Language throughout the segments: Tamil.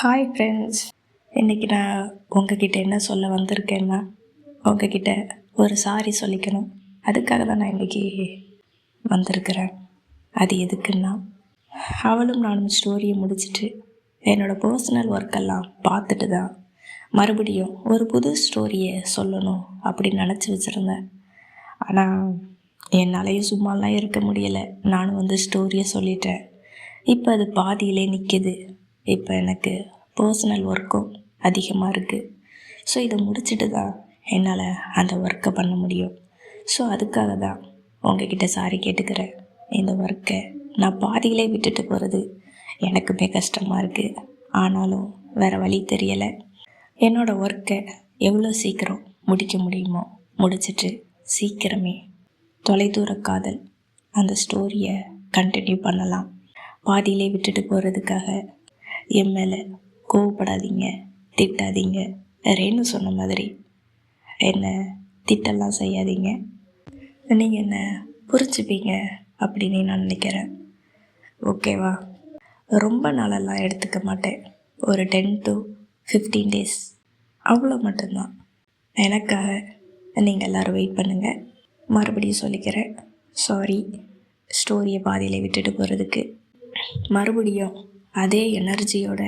ஹாய் ஃப்ரெண்ட்ஸ் இன்றைக்கி நான் உங்ககிட்ட என்ன சொல்ல வந்திருக்கேன்னா உங்ககிட்ட ஒரு சாரி சொல்லிக்கணும். அதுக்காக தான் நான் இன்றைக்கி வந்திருக்கிறேன். அது எதுக்குன்னா அவளும் நானும் ஸ்டோரியை முடிச்சிட்டு என்னோடய பர்சனல் ஒர்க்கெல்லாம் பார்த்துட்டு தான் மறுபடியும் ஒரு புது ஸ்டோரியை சொல்லணும் அப்படின்னு நினச்சி வச்சுருந்தேன். ஆனால் என்னாலேயும் சும்மாலாம் இருக்க முடியலை. நானும் வந்து ஸ்டோரியை சொல்லிட்டேன். இப்போ அது பாதியிலே நிற்கிது இப்போ எனக்கு பர்சனல் ஒர்க்கும் அதிகமாக இருக்குது ஸோ இதை முடிச்சுட்டு தான் என்னால் அந்த ஒர்க்கை பண்ண முடியும். ஸோ அதுக்காக தான் உங்ககிட்ட சாரி கேட்டுக்கிறேன். இந்த ஒர்க்கை நான் பாதியிலே விட்டுட்டு போகிறது எனக்குமே கஷ்டமாக இருக்குது ஆனாலும் வேறு வழி தெரியலை. என்னோடய ஒர்க்கை எவ்வளோ சீக்கிரம் முடிக்க முடியுமோ முடிச்சிட்டு சீக்கிரமே தொலைதூர காதல் அந்த ஸ்டோரியை கண்டினியூ பண்ணலாம். பாதியிலே விட்டுட்டு போகிறதுக்காக என் மேலே கோவப்படாதீங்க திட்டாதீங்க. ரேணு சொன்ன மாதிரி. என்னை திட்டெல்லாம் செய்யாதீங்க. நீங்கள் என்னை புரிஞ்சுப்பீங்க அப்படின்னு நான் நினைக்கிறேன். ஓகேவா ரொம்ப நாளெல்லாம் எடுத்துக்க மாட்டேன். ஒரு டென் டு ஃபிஃப்டீன் டேஸ் அவ்வளோ மட்டும்தான். எனக்காக நீங்கள் எல்லோரும் வெயிட் பண்ணுங்கள் மறுபடியும் சொல்லிக்கிறேன். சாரி ஸ்டோரியை பாதியில் விட்டுட்டு போகிறதுக்கு மறுபடியும் அதே எனர்ஜியோட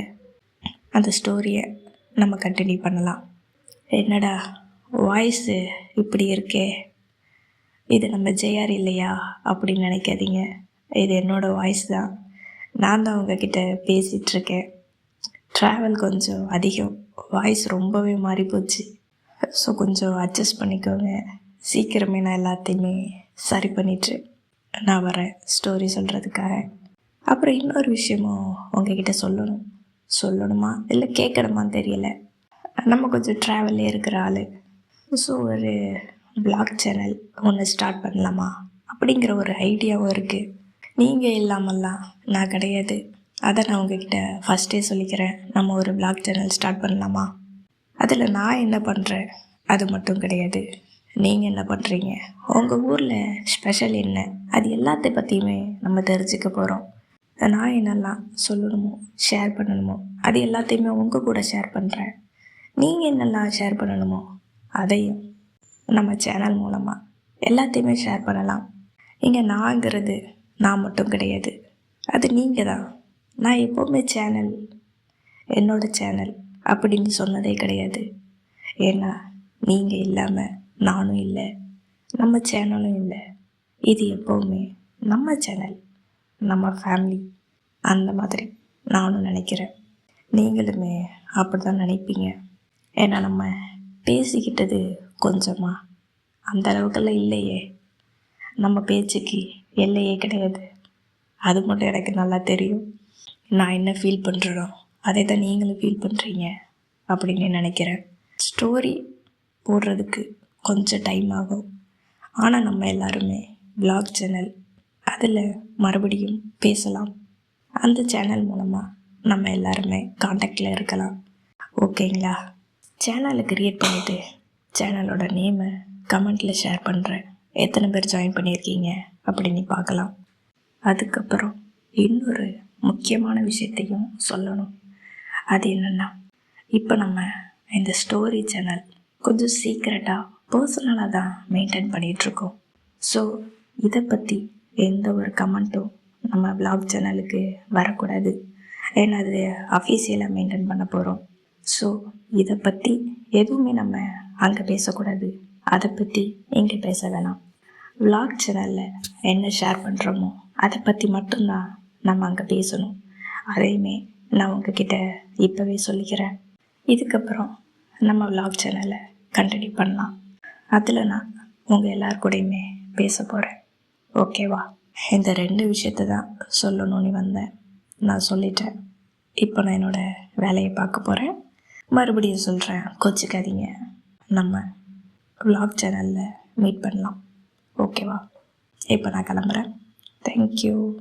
அந்த ஸ்டோரியை நம்ம கண்டினியூ பண்ணலாம். என்னடா வாய்ஸு இப்படி இருக்கே? இது நம்ம ஜெயார் இல்லையா? அப்படின்னு நினைக்காதீங்க. இது என்னோடய வாய்ஸ் தான். நான் தான் உங்ககிட்ட பேசிகிட்ருக்கேன் ட்ராவல் கொஞ்சம் அதிகம். வாய்ஸ் ரொம்பவே மாறி போச்சு ஸோ கொஞ்சம் அட்ஜஸ்ட் பண்ணிக்கோங்க. சீக்கிரமே நான் எல்லாத்தையுமே சரி பண்ணிட்டு நான் வரேன் ஸ்டோரி சொல்கிறதுக்காக அப்புறம் இன்னொரு விஷயமும் உங்ககிட்ட சொல்லணும். சொல்லணுமா? இல்லை கேட்கணுமான்னு தெரியல. நம்ம கொஞ்சம் ட்ராவலில் இருக்கிற ஆள். ஸோ ஒரு பிளாக் சேனல் ஒன்று ஸ்டார்ட் பண்ணலாமா? அப்படிங்கிற ஒரு ஐடியாவும் இருக்குது நீங்கள் இல்லாமல்லாம் நான் கிடையாது. அதை நான் உங்ககிட்ட ஃபஸ்ட்டே சொல்லிக்கிறேன். நம்ம ஒரு பிளாக் சேனல் ஸ்டார்ட் பண்ணலாமா? அதில் நான் என்ன பண்ணுறேன் அது மட்டும் கிடையாது. நீங்கள் என்ன பண்ணுறீங்க உங்கள் ஊரில் ஸ்பெஷல் என்ன? அது எல்லாத்த பற்றியுமே நம்ம தெரிஞ்சுக்க போகிறோம் நான் என்னெல்லாம் சொல்லணுமோ ஷேர் பண்ணணுமோ அது எல்லாத்தையுமே உங்கள் கூட ஷேர் பண்ணுறேன் நீங்கள் என்னெல்லாம் ஷேர் பண்ணணுமோ அதையும் நம்ம சேனல் மூலமாக எல்லாத்தையுமே ஷேர் பண்ணலாம். இங்கே நாங்கிறது நான் மட்டும் கிடையாது. அது நீங்கள் தான். நான் எப்போவுமே சேனல் என்னோடய சேனல் அப்படின்னு சொன்னதே கிடையாது. ஏன்னா நீங்கள் இல்லாமல் நானும் இல்லை நம்ம சேனலும் இல்லை. இது எப்போவுமே நம்ம சேனல் நம்ம ஃபேமிலி அந்த மாதிரி நானும் நினைக்கிறேன். நீங்களுமே அப்படி தான் நினைப்பீங்க. ஏன்னா நம்ம பேசிக்கிட்டது கொஞ்சமாக அந்த அளவுக்கெல்லாம் இல்லையே. நம்ம பேச்சுக்கு எல்லையே கிடையாது. அது மட்டும் எனக்கு நல்லா தெரியும். நான் என்ன ஃபீல் பண்ணுறனோ அதை தான் நீங்களும் ஃபீல் பண்ணுறீங்க அப்படின்னு நினைக்கிறேன். ஸ்டோரி போடுறதுக்கு கொஞ்சம் டைம் ஆகும். ஆனால் நம்ம எல்லாருமே ப்ளாக் சேனல் அதில் மறுபடியும் பேசலாம். அந்த சேனல் மூலமாக நம்ம எல்லாருமே காண்டாக்டில் இருக்கலாம். ஓகேங்களா சேனலை க்ரியேட் பண்ணிவிட்டு சேனலோட நேமை கமெண்ட்டில் ஷேர் பண்ணுறேன் எத்தனை பேர் ஜாயின் பண்ணியிருக்கீங்க அப்படின்னு பார்க்கலாம். அதுக்கப்புறம் இன்னொரு முக்கியமான விஷயத்தையும் சொல்லணும். அது என்னென்னா இப்போ நம்ம இந்த ஸ்டோரி சேனல் கொஞ்சம் சீக்ரெட்டாக பர்சனலாக தான் மெயின்டைன் பண்ணிகிட்ருக்கோம் ஸோ இதை பற்றி எந்த ஒரு கமெண்ட்டும் நம்ம பிளாக் சேனலுக்கு வரக்கூடாது. ஏன்னா அது அஃபீஷியலாக மெயின்டைன் பண்ண போகிறோம் ஸோ இதை பற்றி எதுவுமே நம்ம அங்கே பேசக்கூடாது. அதை பற்றி இங்கே பேச வேணாம். விளாக் சேனலில் என்ன ஷேர் பண்ணுறோமோ அதை பற்றி மட்டும்தான் நம்ம அங்கே பேசணும். அதையுமே நான் உங்ககிட்ட இப்போவே சொல்லிக்கிறேன். இதுக்கப்புறம் நம்ம விளாக் சேனலை கண்டினியூ பண்ணலாம். அதில் நான் உங்கள் எல்லார் பேச போகிறேன் ஓகேவா? இந்த ரெண்டு விஷயத்தை தான் சொல்லணும்னு வந்தேன். நான் சொல்லிட்டேன். இப்போ நான் என்னோடய வேலையை பார்க்க போகிறேன் மறுபடியும் சொல்கிறேன் கோச்சிக்காதீங்க. நம்ம வ்ளாக் சேனலில் மீட் பண்ணலாம். ஓகேவா? இப்போ நான் கிளம்புறேன். தேங்க்யூ